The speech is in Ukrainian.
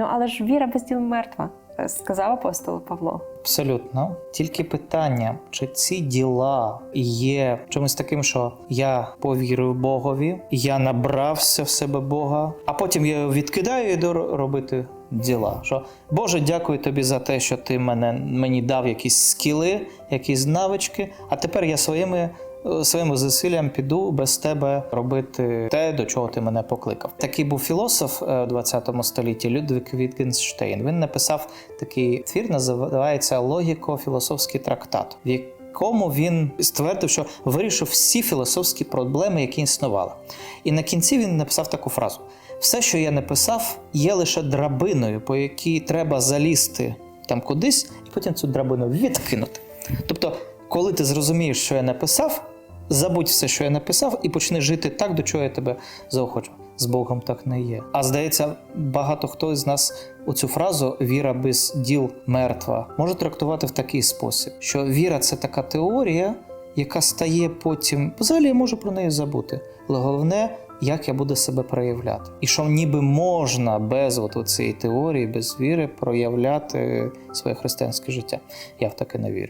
Ну але ж віра без діл мертва, е, сказав апостол Павло. Абсолютно. Тільки питання, чи ці діла є чимось таким, що я повірив Богові, я набрався в себе Бога, а потім я відкидаю і йду робити діла. Що Боже, дякую тобі за те, що ти мене мені дав якісь скіли, якісь навички, а тепер я своїми. Е, Своїм зусиллям піду без тебе робити те, до чого ти мене покликав. Такий був філософ е, в 20 столітті Людвиг Вітгенштейн. Він написав такий твір, називається Логіко-філософський трактат, в якому він ствердив, що вирішив всі філософські проблеми, які існували. І на кінці він написав таку фразу: все, що я написав, є лише драбиною, по якій треба залізти там кудись, і потім цю драбину відкинути. Тобто, коли ти зрозумієш, що я написав, забудь все, що я написав, і почни жити так, до чого я тебе заохочу. З Богом так не є. А здається, багато хто з нас у цю фразу віра без діл мертва може трактувати в такий спосіб, що віра це така теорія, яка стає потім. Взагалі я можу про неї забути. Але головне, як я буду себе проявляти. І що ніби можна без от цієї теорії, без віри проявляти своє християнське життя. Я в таке не вірю.